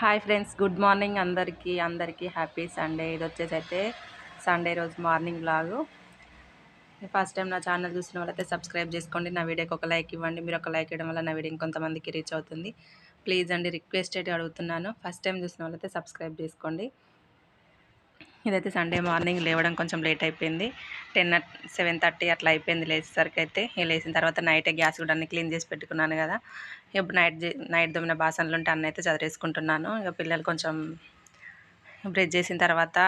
Hi friends good morning అందరికీ. అందరికీ happy Sunday. ఇది వచ్చేసి అయితే సండే రోజు మార్నింగ్ బ్లాగు ఫస్ట్ టైం నా ఛానల్ చూసిన వాళ్ళైతే సబ్స్క్రైబ్ చేసుకోండి. నా వీడియోకి ఒక లైక్ ఇవ్వండి. మీరు ఒక లైక్ ఇవ్వడం వల్ల నా వీడియో ఇంకొంతమందికి రీచ్ అవుతుంది. ప్లీజ్ అండి రిక్వెస్ట్ అయితే అడుగుతున్నాను. ఫస్ట్ టైం చూసిన వాళ్ళైతే సబ్స్క్రైబ్ చేసుకోండి. ఇదైతే సండే మార్నింగ్ లేవడం కొంచెం లేట్ అయిపోయింది. టెన్ సెవెన్ థర్టీ అట్లా అయిపోయింది లేచేసరికి అయితే లేచిన తర్వాత నైట్ గ్యాస్ కూడా అన్ని క్లీన్ చేసి పెట్టుకున్నాను కదా. ఇప్పుడు నైట్ నైట్ దొమ్మిన బాసనలు ఉంటే అన్నీ అయితే చదివేసుకుంటున్నాను. ఇక పిల్లలు కొంచెం బ్రెడ్ చేసిన తర్వాత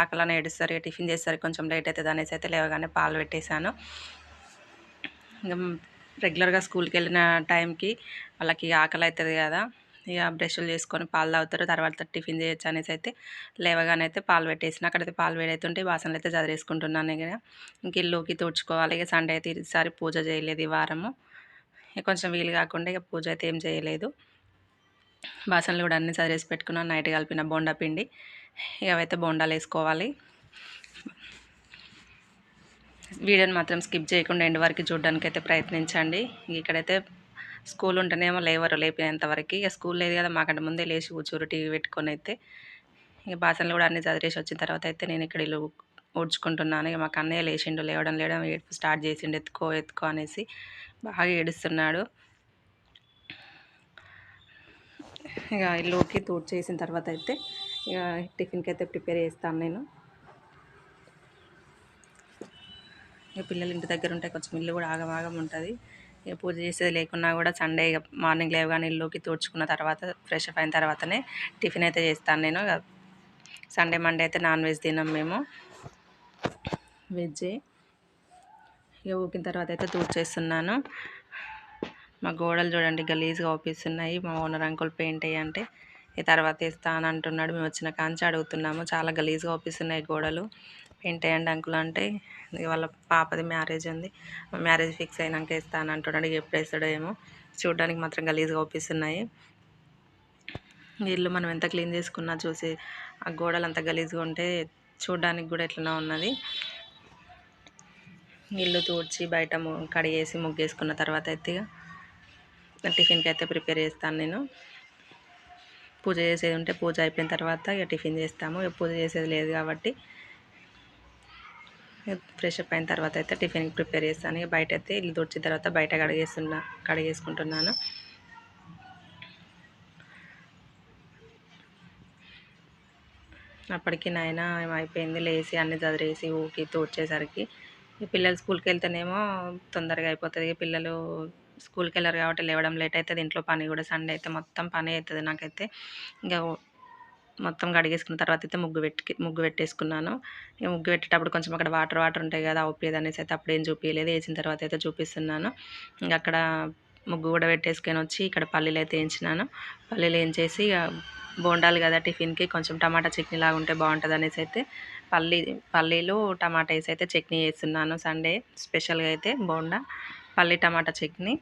ఆకలని ఏడుస్తారు. ఇక టిఫిన్ చేస్తారు కొంచెం లేట్ అవుతుంది అనేసి అయితే లేవగానే పాలు పెట్టేశాను. ఇంకా రెగ్యులర్గా స్కూల్కి వెళ్ళిన టైంకి వాళ్ళకి ఆకలి అవుతుంది కదా. ఇక బ్రష్లు చేసుకొని పాలు తాగుతారు. తర్వాత టిఫిన్ చేయొచ్చు అనేసి అయితే లేవగానైతే పాలు పెట్టేసిన. అక్కడైతే పాలు వేడైతుంటే బాసనలు అయితే చదివేసుకుంటున్నాను ఇక ఇంక ఇల్లుకి తుడుచుకోవాలి. ఇక సండే అయితే ఈసారి పూజ చేయలేదు ఈ వారము. ఇక కొంచెం వీలు కాకుండా ఇక పూజ అయితే ఏం చేయలేదు. బాసనలు కూడా అన్నీ చదివేసి పెట్టుకున్నాను నైట్ కలిపిన బోండా పిండి. ఇక అవైతే బోండాలు వేసుకోవాలి. వీడియోని మాత్రం స్కిప్ చేయకుండా ఎండ్ వరకు చూడడానికి అయితే ప్రయత్నించండి ఇక్కడైతే స్కూల్ ఉంటేనేమో లేవరు లేపినంతవరకు ఇక స్కూల్ లేదు కదా మాకంటే ముందే లేచి కూర్చోరు టీవీ పెట్టుకొని అయితే. ఇక బాసనలు కూడా అన్ని చదివేసి వచ్చిన తర్వాత అయితే నేను ఇక్కడ ఇల్లు ఊడ్చుకుంటున్నాను. ఇక మాకు అన్నయ్య లేచిండు లేవడం లేవడం ఏడుపు స్టార్ట్ చేసిండు. ఎత్తుకో ఎత్తుకో అనేసి బాగా ఏడుస్తున్నాడు. ఇక ఇల్లుకి తూడ్ చేసిన తర్వాత అయితే ఇక టిఫిన్కి అయితే ప్రిపేర్ చేస్తాను నేను. ఇక పిల్లలు ఇంటి దగ్గర ఉంటే కొంచెం ఇల్లు కూడా ఆగమాగం ఉంటుంది. పూజ చేసేది లేకున్నా కూడా సండే ఇక మార్నింగ్ లేవగానే ఇల్లుకి తూడ్చుకున్న తర్వాత ఫ్రెష్ అప్ అయిన తర్వాతనే టిఫిన్ అయితే చేస్తాను నేను. సండే మండే అయితే నాన్ వెజ్ తినాం మేము. వెజ్జే. ఇక ఊకిన తర్వాత అయితే తూడ్చేస్తున్నాను. మా గోడలు చూడండి గలీజ్గా అవుపిస్తున్నాయి మా ఓనర్ అంకుల్ పెయింట్ అయ్యంటే ఈ తర్వాత వేస్తా అని అంటున్నాడు. మేము వచ్చిన కాంచి అడుగుతున్నాము. చాలా గలీజ్గా అవుపిస్తున్నాయి గోడలు. పెయింట్ అయ్యండి అంకుల్ అంటే. వాళ్ళ పాపది మ్యారేజ్ ఉంది. మ్యారేజ్ ఫిక్స్ అయినాక ఇస్తాను అంటున్నాడు. ఎప్పుడు వేస్తాడో ఏమో. చూడడానికి మాత్రం గలీజ్గా ఒప్పిస్తున్నాయి ఇల్లు మనం ఎంత క్లీన్ చేసుకున్నా చూసి ఆ గోడలు అంత గలీజ్గా ఉంటే చూడడానికి కూడా ఎట్లనే ఉన్నది. ఇల్లు తూడ్చి బయట కడిగేసి ముగ్గేసుకున్న తర్వాత అయితే టిఫిన్కి అయితే ప్రిపేర్ చేస్తాను నేను. పూజ చేసేది ఉంటే పూజ అయిపోయిన తర్వాత ఇక టిఫిన్ చేస్తాము. పూజ చేసేది లేదు కాబట్టి ఫ్రెష్ అప్ అయిన తర్వాత అయితే టిఫిన్కి ప్రిపేర్ చేస్తాను. బయట అయితే ఇల్లు తుడిచిన తర్వాత బయట కడిగేస్తున్నా కడిగేసుకుంటున్నాను. అప్పటికి నాయన అయిపోయింది లేచి అన్ని చదివేసి ఊకి తోడ్చేసరికి పిల్లలు స్కూల్కి వెళ్తేనేమో తొందరగా అయిపోతుంది. పిల్లలు స్కూల్కి వెళ్ళరు కాబట్టి లేవడం లేట్ అవుతుంది ఇంట్లో పని కూడా సండే అయితే మొత్తం పని అవుతుంది నాకైతే. ఇంకా మొత్తం కడిగేసుకున్న తర్వాత అయితే ముగ్గు పెట్టి ముగ్గు పెట్టేసుకున్నాను. ఇక ముగ్గు పెట్టేటప్పుడు కొంచెం అక్కడ వాటర్ వాటర్ ఉంటాయి కదా అవుపేది అనేసి అయితే అప్పుడు ఏం చూపించలేదు వేసిన తర్వాత అయితే చూపిస్తున్నాను. ఇంకా అక్కడ ముగ్గు కూడా పెట్టేసుకొని వచ్చి ఇక్కడ పల్లీలు అయితే వేయించినాను. పల్లీలు వేయించేసి బోండాలు కదా టిఫిన్కి కొంచెం టమాటా చట్నీ లాగా ఉంటే బాగుంటుంది అనేసి అయితే పల్లీ పల్లీలు టమాటా వేసి అయితే చట్నీ వేస్తున్నాను సండే స్పెషల్గా అయితే బోండా పల్లీ టమాటా చట్నీ.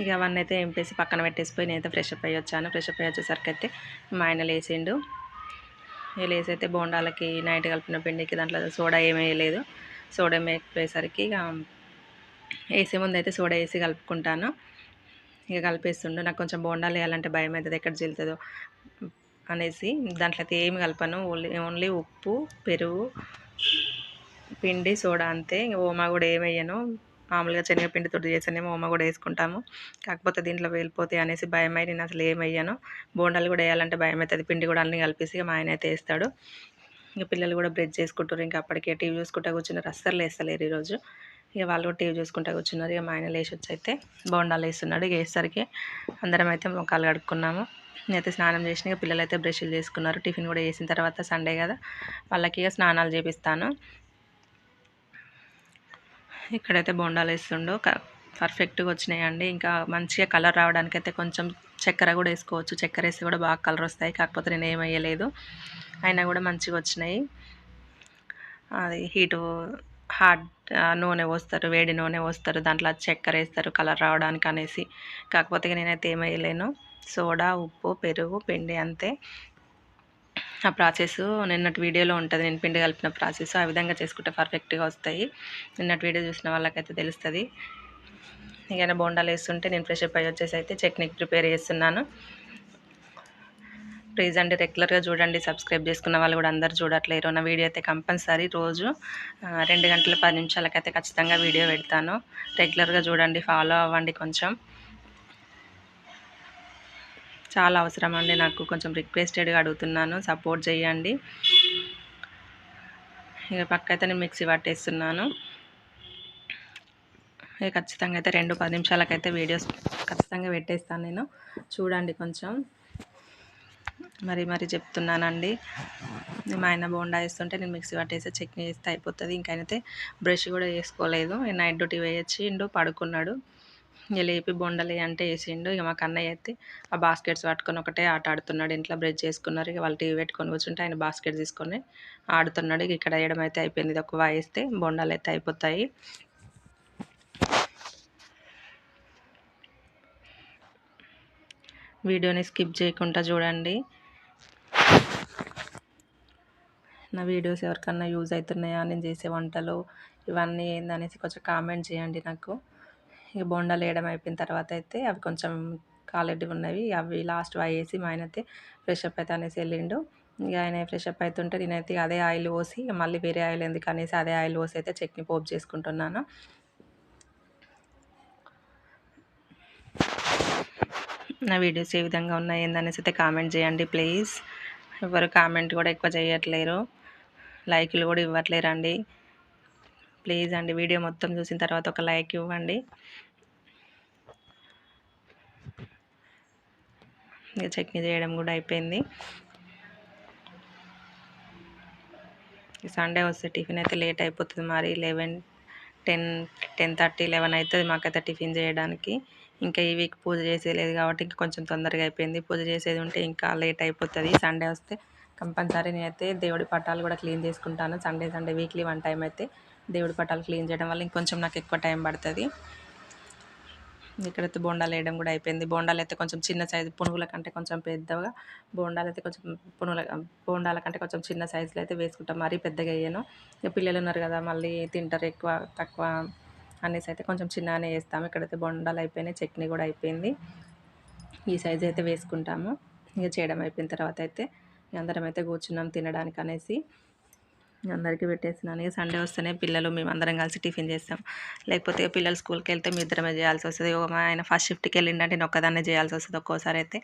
ఇక అవన్నీ అయితే ఎంపేసి పక్కన పెట్టేసిపోయి నేనైతే ఫ్రెష్ అప్ అయ్యి వచ్చాను. ఫ్రెష్ అప్ అయ్యి వచ్చేసరికి అయితే మా ఆయన లేచిండు లేసి అయితే బోండాలకి నైట్ కలిపిన పిండికి దాంట్లో సోడా ఏమీ వేయలేదు. సోడా వేయకపోయేసరికి ఇక వేసే ముందు అయితే సోడా వేసి కలుపుకుంటాను. ఇక కలిపేస్తుండు. నాకు కొంచెం బోండాలు వేయాలంటే భయం అవుతుంది. ఎక్కడ చిల్తుందో అనేసి దాంట్లో అయితే ఏమి కలపను. ఓన్లీ ఓన్లీ ఉప్పు పెరుగు పిండి సోడా అంతే. ఓమా కూడా ఏమేయను మామూలుగా శనగపిండి చేసానేమో ఉమ్మ కూడా వేసుకుంటాము. కాకపోతే దీంట్లో వెళ్ళిపోతాయి అనేసి భయం అయి నేను అసలు ఏమయ్యాను. బోండాలు కూడా వేయాలంటే భయం అవుతుంది పిండి కూడా అన్నీ కలిపేసి మా ఆయన అయితే వేస్తాడు. ఇంకా పిల్లలు కూడా బ్రెడ్ చేసుకుంటారు ఇంకా అప్పటికే టీవీ చూసుకుంటా కూర్చున్నారు. అస్సలు వేస్తలేరు ఈరోజు. ఇక వాళ్ళు కూడా టీవీ చూసుకుంటా కూర్చున్నారు. ఇక మా ఆయన లేచి వచ్చి అయితే బోండాలు వేస్తున్నాడు. ఇక వేసరికి అందరం అయితే మొక్కలు కడుక్కున్నాము. నేనైతే స్నానం చేసిన. ఇక పిల్లలు అయితే బ్రష్లు చేసుకున్నారు. టిఫిన్ కూడా చేసిన తర్వాత సండే కదా. వాళ్ళకి ఇక స్నానాలు చేపిస్తాను. ఇక్కడైతే బొండాలు వేస్తుండో. పర్ఫెక్ట్గా వచ్చినాయండి. ఇంకా మంచిగా కలర్ రావడానికి అయితే కొంచెం చక్కెర కూడా వేసుకోవచ్చు. చక్కెర వేస్తే కూడా బాగా కలర్ వస్తాయి. కాకపోతే నేను ఏమయ్యలేదు అయినా కూడా మంచిగా వచ్చినాయి. అది హీటు హాట్ నూనె పోస్తారు. వేడి నూనె పోస్తారు. దాంట్లో చక్కెర వేస్తారు. కలర్ రావడానికి అనేసి కాకపోతే నేనైతే ఏమయ్యలేను సోడా ఉప్పు పెరుగు పిండి అంతే. ఆ ప్రాసెస్ నిన్నటి వీడియోలో ఉంటుంది. నేను పిండి కలిపిన ప్రాసెస్. ఆ విధంగా చేసుకుంటే పర్ఫెక్ట్గా వస్తాయి. నిన్నటి వీడియో చూసిన వాళ్ళకైతే తెలుస్తుంది. ఇక బోండాలు వేస్తుంటే నేను ఫ్రెషప్ అయ్యి వచ్చేసి అయితే చట్నీకి ప్రిపేర్ చేస్తున్నాను. ప్లీజ్ అండి రెగ్యులర్గా చూడండి. సబ్స్క్రైబ్ చేసుకున్న వాళ్ళు కూడా అందరు చూడట్లేరు. నా వీడియో అయితే కంపల్సరీ రోజు రెండు గంటల పది నిమిషాలకైతే ఖచ్చితంగా వీడియో పెడతాను. రెగ్యులర్గా చూడండి ఫాలో అవ్వండి కొంచెం. చాలా అవసరం అండి నాకు కొంచెం రిక్వెస్టెడ్గా అడుగుతున్నాను. సపోర్ట్ చేయండి. ఇక పక్క అయితే నేను మిక్సీ పట్టేస్తున్నాను. ఇక ఖచ్చితంగా అయితే రెండు పది నిమిషాలకైతే వీడియోస్ ఖచ్చితంగా పెట్టేస్తాను నేను. చూడండి కొంచెం. మరి మరి చెప్తున్నానండి. మా ఆయన బోండా వేస్తుంటే నేను మిక్సీ పట్టేసి చట్నీ వేస్తే అయిపోతుంది. ఇంకైతే బ్రష్ కూడా వేసుకోలేదు. నైట్ డ్యూటీ వేయచ్చిండు పడుకున్నాడు. లేపి బొండలు అంటే వేసిండు ఇక మా కన్నయ్య అయితే ఆ బాస్కెట్స్ పట్టుకొని ఒకటే ఆట ఆడుతున్నాడు. ఇంట్లో బ్రష్ చేసుకున్నారు. ఇక వాళ్ళు టీవీ పెట్టుకొని కూర్చుంటే ఆయన బాస్కెట్ తీసుకొని ఆడుతున్నాడు. ఇక ఇక్కడ వేయడం అయితే అయిపోయింది. ఇది ఒక వాయిస్తే బొండాలు అయితే అయిపోతాయి. వీడియోని స్కిప్ చేయకుండా చూడండి. నా వీడియోస్ ఎవరికన్నా యూజ్ అవుతున్నాయా? నేను చేసే వంటలు ఇవన్నీ ఏందనేసి కొంచెం కామెంట్ చేయండి నాకు. ఇక బోండాలు వేయడం అయిపోయిన తర్వాత అయితే అవి కొంచెం కాలెడ్డి ఉన్నవి. అవి లాస్ట్ వేసి మా ఆయన అయితే ఫ్రెష్ అప్ అయితే అనేసి వెళ్ళిండు. ఇక ఆయన ఫ్రెష్ అప్ అవుతుంటే నేనైతే అదే ఆయిల్ పోసి మళ్ళీ వేరే ఆయిల్ ఎందుకు అనేసి అదే ఆయిల్ పోసి అయితే చట్నీ పోపు చేసుకుంటున్నాను. నా వీడియోస్ ఏ విధంగా ఉన్నాయి ఏందనేసి అయితే కామెంట్ చేయండి ప్లీజ్ ఎవరు కామెంట్ కూడా ఎక్కువ చేయట్లేరు. లైక్లు కూడా ఇవ్వట్లేరండి. ప్లీజ్ అండి వీడియో మొత్తం చూసిన తర్వాత ఒక లైక్ ఇవ్వండి. ఇంకా చట్నీ చేయడం కూడా అయిపోయింది. సండే వస్తే టిఫిన్ అయితే లేట్ అయిపోతుంది మరి eleven ten ten thirty eleven అవుతుంది మాకైతే టిఫిన్ చేయడానికి. ఇంకా ఈ వీక్ పూజ చేసేది కాబట్టి ఇంకా కొంచెం తొందరగా అయిపోయింది. పూజ చేసేది ఉంటే ఇంకా లేట్ అయిపోతుంది. సండే వస్తే కంపల్సరీ నేనైతే దేవుడి పటాలు కూడా క్లీన్ చేసుకుంటాను. Sunday Sunday weekly one time అయితే దేవుడి పటాలు క్లీన్ చేయడం వల్ల ఇంకొంచెం నాకు ఎక్కువ టైం పడుతుంది. ఇక్కడైతే బోండాలు వేయడం కూడా అయిపోయింది. బోండాలు అయితే కొంచెం చిన్న సైజు పునుగుల కంటే కొంచెం పెద్దగా. బోండాలు అయితే కొంచెం పునుగుల బోండాల కంటే కొంచెం చిన్న సైజులో అయితే వేసుకుంటాం. మరీ పెద్దగా అయ్యాను ఇక పిల్లలు ఉన్నారు కదా మళ్ళీ తింటారు ఎక్కువ తక్కువ అనేసి అయితే కొంచెం చిన్నగానే వేస్తాము. ఇక్కడైతే బొండాలు అయిపోయినాయి చట్నీ కూడా అయిపోయింది. ఈ సైజు అయితే వేసుకుంటాము. ఇక చేయడం అయిపోయిన తర్వాత అయితే అందరం అయితే కూర్చున్నాం తినడానికి అనేసి. అందరికీ పెట్టేసినాను ఇక సండే వస్తేనే పిల్లలు మేము అందరం కలిసి టిఫిన్ చేస్తాం. లేకపోతే పిల్లలు స్కూల్కి వెళ్తే మీ ఇద్దరమే చేయాల్సి వస్తుంది. మా ఆయన ఫస్ట్ షిఫ్ట్కి వెళ్ళిండంటే నేను ఒక్కదాన్నే చేయాల్సి వస్తుంది ఒక్కోసారి అయితే.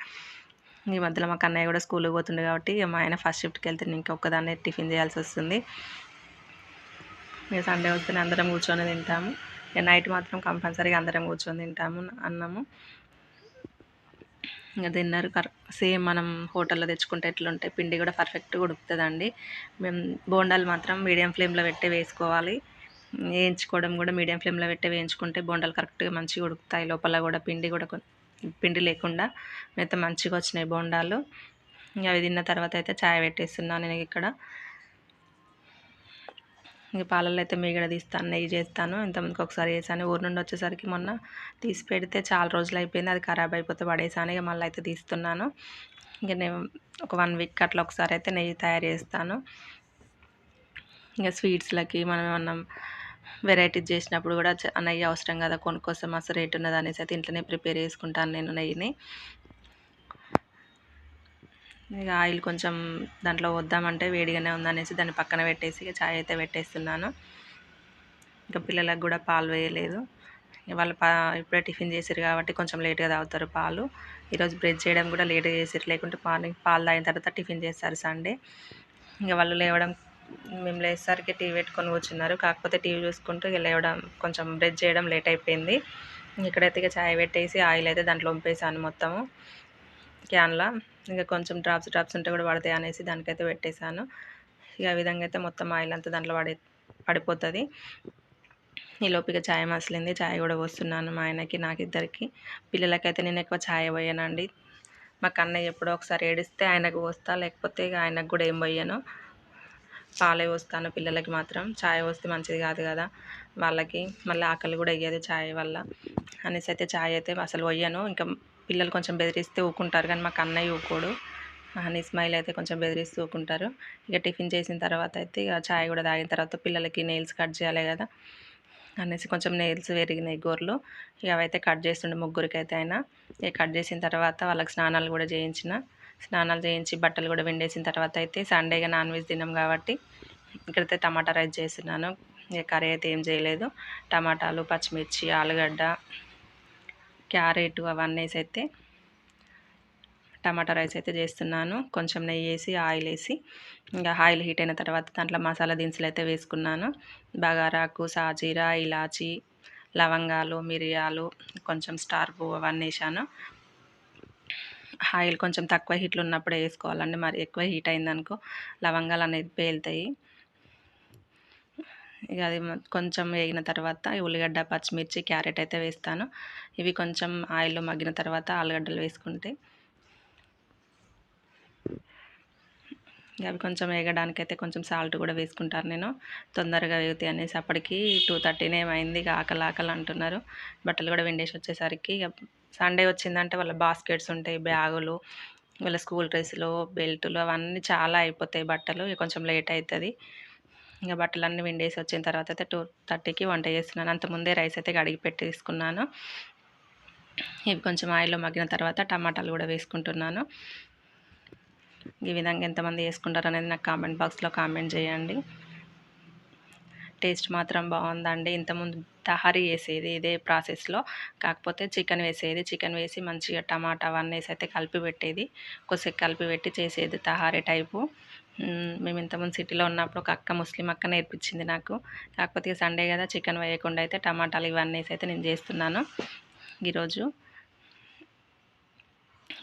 ఈ మధ్యలో మా కన్నయ్య కూడా స్కూల్కి పోతుండే కాబట్టి మా ఆయన ఫస్ట్ షిఫ్ట్కి వెళ్తే నేను టిఫిన్ చేయాల్సి వస్తుంది. ఇక సండే వస్తేనే అందరం కూర్చొని తింటాము. ఇక నైట్ మాత్రం కంపల్సరీగా అందరం కూర్చొని తింటాము అన్నము. ఇంకా తిన్నారు సేమ్ మనం హోటల్లో తెచ్చుకుంటే ఎట్లుంటాయి పిండి కూడా పర్ఫెక్ట్గా ఉడుకుతుందండి. మేము బోండాలు మాత్రం మీడియం ఫ్లేమ్లో పెట్టి వేసుకోవాలి. వేయించుకోవడం కూడా మీడియం ఫ్లేమ్లో పెట్టి వేయించుకుంటే బోండాలు కరెక్ట్గా మంచిగా ఉడుకుతాయి. లోపల కూడా పిండి కూడా పిండి లేకుండా అయితే మంచిగా వచ్చినాయి బోండాలు. అవి తిన్న తర్వాత అయితే ఛాయ్ పెట్టేస్తున్నాను నేను ఇక్కడ. ఇంక పాలల్లో అయితే మీగడ తీస్తాను నెయ్యి చేస్తాను. ఇంతమందికి ఒకసారి వేసాను ఊరు నుండి వచ్చేసరికి మొన్న తీసి పెడితే చాలా రోజులు అయిపోయింది. అది ఖరాబ్ అయిపోతే పడేసాను. ఇక మళ్ళీ అయితే తీస్తున్నాను. ఇంక నేను ఒక వన్ వీక్ అట్లా ఒకసారి అయితే నెయ్యి తయారు చేస్తాను. ఇంకా స్వీట్స్లకి మనం ఏమన్నా వెరైటీస్ చేసినప్పుడు కూడా నెయ్యి అవసరం కదా కొనుక్కోసం అసలు రేట్ ఉన్నది అనేసి అయితే ఇంట్లోనే ప్రిపేర్ చేసుకుంటాను నేను నెయ్యిని. ఇక ఆయిల్ కొంచెం దాంట్లో వద్దామంటే వేడిగానే ఉందనేసి దాన్ని పక్కన పెట్టేసి ఇక ఛాయ్ అయితే పెట్టేస్తున్నాను. ఇంకా పిల్లలకు కూడా పాలు వేయలేదు. వాళ్ళు పా ఇప్పుడే టిఫిన్ చేసారు కాబట్టి కొంచెం లేట్గా తాగుతారు పాలు. ఈరోజు బ్రెడ్ చేయడం కూడా లేట్గా చేసారు లేకుంటే మార్నింగ్ పాలు తాగిన తర్వాత టిఫిన్ చేస్తారు సండే. ఇంకా వాళ్ళు లేవడం మేము లేసరికి టీవీ పెట్టుకొని కూర్చున్నారు. కాకపోతే టీవీ చూసుకుంటూ ఇక లేవడం కొంచెం బ్రెడ్ చేయడం లేట్ అయిపోయింది. ఇక్కడైతే ఇక ఛాయ్ పెట్టేసి ఆయిల్ అయితే దాంట్లో వంపేసాను మొత్తము. క్యాన్లో ఇంకా కొంచెం డ్రాప్స్ డ్రాప్స్ ఉంటే కూడా పడతాయి అనేసి దానికైతే పెట్టేశాను. ఇక ఆ విధంగా అయితే మొత్తం ఆయిల్ అంతా దాంట్లో పడి పడిపోతుంది. ఈ లోపిక ఛాయ్ మసలింది. ఛాయ్ కూడా పోస్తున్నాను మా ఆయనకి నాకు ఇద్దరికి పిల్లలకైతే నేను ఎక్కువ ఛాయ్ పోయానండి. మా కన్నయ్య ఎప్పుడో ఒకసారి ఏడిస్తే ఆయనకు పోస్తా లేకపోతే ఇక ఆయనకు కూడా ఏం పోయాను. పాలే పోస్తాను పిల్లలకి మాత్రం. ఛాయ్ పోస్తే మంచిది కాదు కదా. వాళ్ళకి మళ్ళీ ఆకలి కూడా అయ్యేది ఛాయ్ వల్ల. అనేసి అయితే ఛాయ్ అయితే అసలు పోయాను. ఇంకా పిల్లలు కొంచెం బెదిరిస్తే ఊకుంటారు కానీ మాకు అన్నయ్య ఊకోడు. హనీ స్మైల్ అయితే కొంచెం బెదిరిస్తూ ఊకుంటారు. ఇక టిఫిన్ చేసిన తర్వాత అయితే ఇక ఛాయ్ కూడా తాగిన తర్వాత పిల్లలకి నెయిల్స్ కట్ చేయాలి కదా అనేసి కొంచెం నెయిల్స్ పెరిగినాయి గోర్లు. ఇక అవైతే కట్ చేస్తుండే ముగ్గురికి అయితే అయినా. ఇక కట్ చేసిన తర్వాత వాళ్ళకి స్నానాలు కూడా చేయించిన. స్నానాలు చేయించి బట్టలు కూడా విండేసిన తర్వాత అయితే సండేగా నాన్ వెజ్ తిన్నాం కాబట్టి ఇక్కడైతే టమాటా రైస్ చేస్తున్నాను. ఇక కర్రీ అయితే ఏం చేయలేదు. టమాటాలు పచ్చిమిర్చి ఆలుగడ్డ క్యారెట్ అవన్నీ వేసి అయితే టమాటా రైస్ అయితే చేస్తున్నాను. కొంచెం నెయ్యి వేసి ఆయిల్ వేసి ఇంకా ఆయిల్ హీట్ అయిన తర్వాత దాంట్లో మసాలా దినుసులు అయితే వేసుకున్నాను. బగారాకు సాజీరా ఇలాచి లవంగాలు మిరియాలు కొంచెం స్టార్ పువ్వు అవన్నీ వేసాను. ఆయిల్ కొంచెం తక్కువ హీట్లు ఉన్నప్పుడే వేసుకోవాలండి. మరి ఎక్కువ హీట్ అయిందనుకో లవంగాలు అనేది పేలుతాయి. ఇక అది కొంచెం వేగిన తర్వాత ఉల్లిగడ్డ పచ్చిమిర్చి క్యారెట్ అయితే వేస్తాను. ఇవి కొంచెం ఆయిల్లో మగ్గిన తర్వాత ఆలుగడ్డలు వేసుకుంటే అవి కొంచెం వేగడానికి అయితే కొంచెం సాల్ట్ కూడా వేసుకుంటాను నేను. తొందరగా వేగుతాయి అనేసి అప్పటికి టూ థర్టీనే అయింది ఇక ఆకలి ఆకలి అంటున్నారు. బట్టలు కూడా విండేసి వచ్చేసరికి ఇక సండే వచ్చిందంటే వాళ్ళ బాస్కెట్స్ ఉంటాయి బ్యాగులు వాళ్ళ స్కూల్ డ్రెస్సులు బెల్టులు అవన్నీ చాలా అయిపోతాయి బట్టలు. ఇక కొంచెం లేట్ అవుతుంది. ఇంకా బట్టలన్నీ విండేసి వచ్చిన తర్వాత అయితే టూ థర్టీకి వంట చేస్తున్నాను. అంతకుముందే రైస్ అయితే కడిగి పెట్టి తీసుకున్నాను ఇవి కొంచెం ఆయిల్లో మగ్గిన తర్వాత టమాటాలు కూడా వేసుకుంటున్నాను. ఈ విధంగా ఎంతమంది వేసుకుంటారు అనేది నాకు కామెంట్ బాక్స్లో కామెంట్ చేయండి. టేస్ట్ మాత్రం బాగుందండి. ఇంతకుముందు తహారీ వేసేది ఇదే ప్రాసెస్లో. కాకపోతే చికెన్ వేసేది. చికెన్ వేసి మంచిగా టమాటా అవన్నీ వేసి అయితే కలిపి పెట్టేది. కొద్దిసేపు కలిపి పెట్టి చేసేది తహారీ టైపు. మేము ఇంతకుముందు సిటీలో ఉన్నప్పుడు ఒక అక్క ముస్లిం అక్క నేర్పించింది నాకు. కాకపోతే సండే కదా చికెన్ వేయకుండా అయితే టమాటాలు ఇవన్నీ అయితే నేను చేస్తున్నాను ఈరోజు.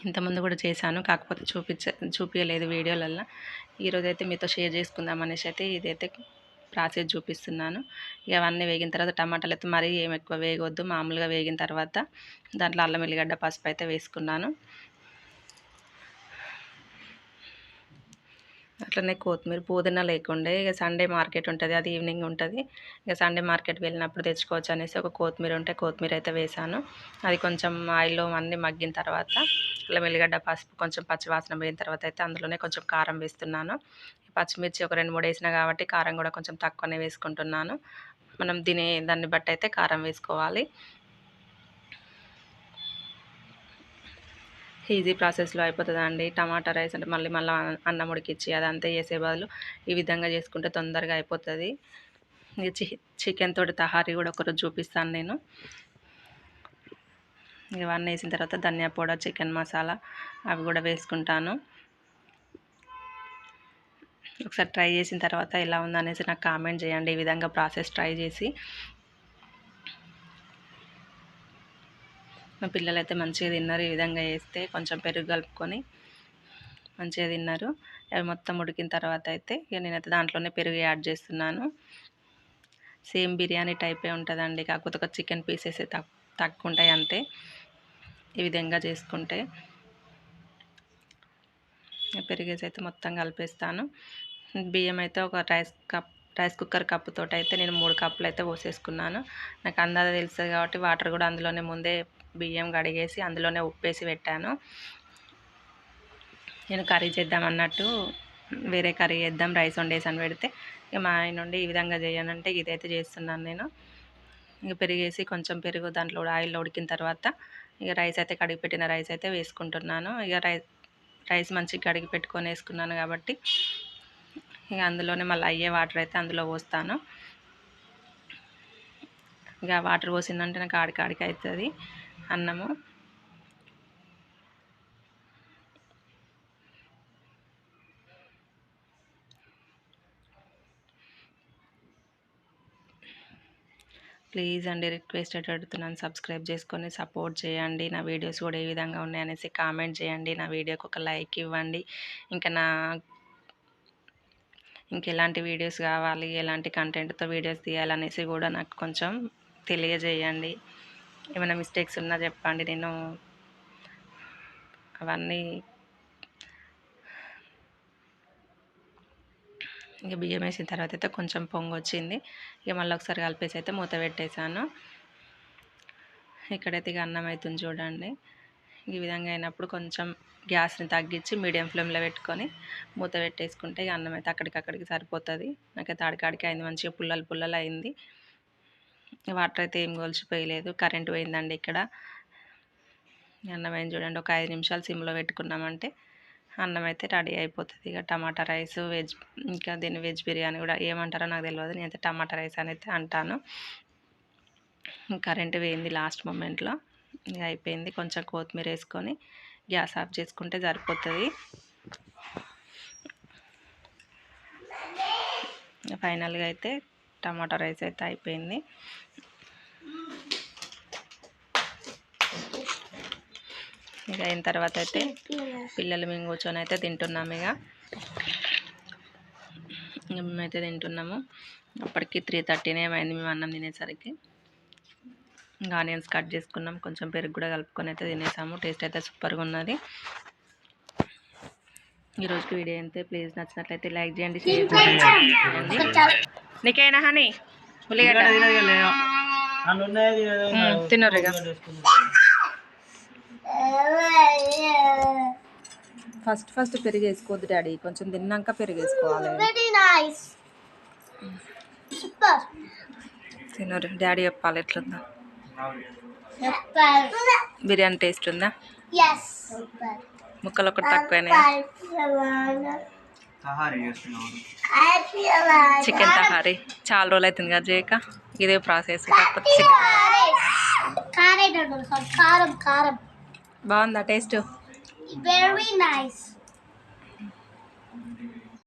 ఇంతకుముందు కూడా చేశాను కాకపోతే చూపించ చూపించలేదు వీడియోలల్లో. ఈరోజు అయితే మీతో షేర్ చేసుకుందాం అనేసి అయితే ఇదైతే ప్రాసెస్ చూపిస్తున్నాను. ఇక అవన్నీ వేగిన తర్వాత టమాటాలు అయితే మరీ ఏం ఎక్కువ వేయవద్దు మామూలుగా వేగిన తర్వాత దాంట్లో అల్లం ఎల్లిగడ్డ పసుపు అయితే వేసుకున్నాను. అట్లనే కొత్తిమీర పుదీనా లేకుండే ఇక సండే మార్కెట్ ఉంటుంది అది ఈవినింగ్ ఉంటుంది. ఇక సండే మార్కెట్ వెళ్ళినప్పుడు తెచ్చుకోవచ్చు అనేసి ఒక కొత్తిమీర ఉంటే కొత్తిమీర అయితే వేసాను. అది కొంచెం ఆయిల్లో అన్నీ మగ్గిన తర్వాత అల్లం వెల్లిగడ్డ పసుపు కొంచెం పచ్చివాసన పోయిన తర్వాత అయితే అందులోనే కొంచెం కారం వేస్తున్నాను. పచ్చిమిర్చి ఒక రెండు మూడు వేసినా కాబట్టి కారం కూడా కొంచెం తక్కువనే వేసుకుంటున్నాను. మనం తినే దాన్ని బట్టి అయితే కారం వేసుకోవాలి. ఈజీ ప్రాసెస్లో అయిపోతుందండి అండి? టమాటా రైస్ అంటే మళ్ళీ మళ్ళీ అన్నం ఉడికిచ్చి అదంతా చేసే బదులు ఈ విధంగా చేసుకుంటే తొందరగా అయిపోతుంది. చికెన్ తోటి తహారీ కూడా ఒకరోజు చూపిస్తాను నేను. ఇవన్నీ వేసిన తర్వాత ధనియా పౌడర్ చికెన్ మసాలా అవి కూడా వేసుకుంటాను. ఒకసారి ట్రై చేసిన తర్వాత ఎలా ఉందనేసి నాకు కామెంట్ చేయండి. ఈ విధంగా ప్రాసెస్ ట్రై చేసి మా పిల్లలు అయితే మంచిగా తిన్నారు ఈ విధంగా వేస్తే కొంచెం పెరుగు కలుపుకొని మంచిగా తిన్నారు. అవి మొత్తం ఉడికిన తర్వాత అయితే ఇక నేనైతే దాంట్లోనే పెరుగు యాడ్ చేస్తున్నాను. సేమ్ బిర్యానీ టైపే ఉంటుందండి కాకపోతే ఒక చికెన్ పీసెస్ తక్కువ ఉంటాయి అంతే. ఈ విధంగా చేసుకుంటే పెరిగేసి అయితే మొత్తం కలిపేస్తాను. బియ్యం అయితే ఒక రైస్ కప్ రైస్ కుక్కర్ కప్పుతో అయితే నేను మూడు కప్పులు అయితే పోసేసుకున్నాను. నాకు అందాజ తెలుస్తుంది కాబట్టి వాటర్ కూడా అందులోనే ముందే బియ్యం కడిగేసి అందులోనే ఉప్పేసి పెట్టాను. నేను కర్రీ చేద్దాం అన్నట్టు వేరే కర్రీ చేద్దాం రైస్ వండేసి పెడితే ఇక మా ఆయన నుండి ఈ విధంగా చేయనంటే ఇదైతే చేస్తున్నాను నేను. ఇక పెరిగేసి కొంచెం పెరుగు దాంట్లో ఆయిల్లో ఉడికిన తర్వాత ఇక రైస్ అయితే కడిగి పెట్టిన రైస్ అయితే వేసుకుంటున్నాను. ఇక రైస్ రైస్ మంచిగా కడిగి పెట్టుకొని వేసుకున్నాను కాబట్టి ఇక అందులోనే మళ్ళీ అయ్యే వాటర్ అయితే అందులో పోస్తాను. ఇక వాటర్ పోసిందంటే నాకు ఆడికాడికి అవుతుంది. అన్నము. ప్లీజ్ అండి రిక్వెస్ట్ అడుగుతున్నాను సబ్స్క్రైబ్ చేసుకొని సపోర్ట్ చేయండి. నా వీడియోస్ కూడా ఏ విధంగా ఉన్నాయనేసి కామెంట్ చేయండి. నా వీడియోకి ఒక లైక్ ఇవ్వండి. ఇంకా నా ఇంకెలాంటి వీడియోస్ కావాలి ఎలాంటి కంటెంట్తో వీడియోస్ తీయాలనేసి కూడా నాకు కొంచెం తెలియజేయండి. ఏమైనా మిస్టేక్స్ ఉన్నా చెప్పండి. నేను అవన్నీ ఇక బియ్యం వేసిన తర్వాత అయితే కొంచెం పొంగు వచ్చింది ఇక మళ్ళీ ఒకసారి కలిపేసి అయితే మూత పెట్టేశాను. ఇక్కడైతే ఇక అన్నం అవుతుంది చూడండి. ఈ విధంగా అయినప్పుడు కొంచెం గ్యాస్ని తగ్గించి మీడియం ఫ్లేమ్లో పెట్టుకొని మూత పెట్టేసుకుంటే ఇక అన్నం అయితే అక్కడికి అక్కడికి సరిపోతుంది. నాకైతే అడికాడికి అయింది. మంచిగా పుల్లలు పుల్లలు అయింది. వాటర్ అయితే ఏం గొలిచిపోయలేదు. కరెంట్ పోయిందండి ఇక్కడ. అన్నం ఏం చూడండి ఒక ఐదు నిమిషాలు సిమ్లో పెట్టుకున్నామంటే అన్నం అయితే రెడీ అయిపోతుంది. ఇక టమాటా రైస్ వెజ్ ఇంకా దీన్ని వెజ్ బిర్యానీ కూడా ఏమంటారో నాకు తెలియదు నేనైతే టమాటా రైస్ అని అయితే అంటాను. కరెంట్ పోయింది లాస్ట్ మూమెంట్లో. ఇక అయిపోయింది. కొంచెం కొత్తిమీర వేసుకొని గ్యాస్ ఆఫ్ చేసుకుంటే సరిపోతుంది. ఫైనల్గా అయితే టమాటా రైస్ అయితే అయిపోయింది. ఇక అయిన తర్వాత అయితే పిల్లలు మేము కూర్చొని అయితే తింటున్నాము ఇక. ఇక మేమైతే తింటున్నాము. అప్పటికి త్రీ థర్టీనే ఏమైంది మేము అన్నం తినేసరికి. ఇంకా ఆనియన్స్ కట్ చేసుకున్నాం. కొంచెం పెరుగు కూడా కలుపుకొని అయితే తినేసాము. టేస్ట్ అయితే సూపర్గా ఉన్నది. ఈరోజు వీడియో అయితే ప్లీజ్ నచ్చినట్లయితే లైక్ చేయండి షేర్ చేయండి. నీకైనా హనీ? ఉల్లిగడ్డ. ఇక. ఫస్ట్ ఫస్ట్ పెరుగు వేసుకోవద్దు డాడీ కొంచెం తిన్నాక పెరుగు వేసుకోవాలి Very nice. Super. తినరు. డాడీ చెప్పాలి ఎట్లుందా. బిర్యానీ టేస్ట్ ఉందా. ముక్కలు ఒకటి తక్కువైనాయి? చికెన్ తహారీ చాలా రోజులు అవుతుంది కదా ఇదే ప్రాసెస్ కాకపోతే. Karam, karam. బాగుందా టేస్ట్ Very nice.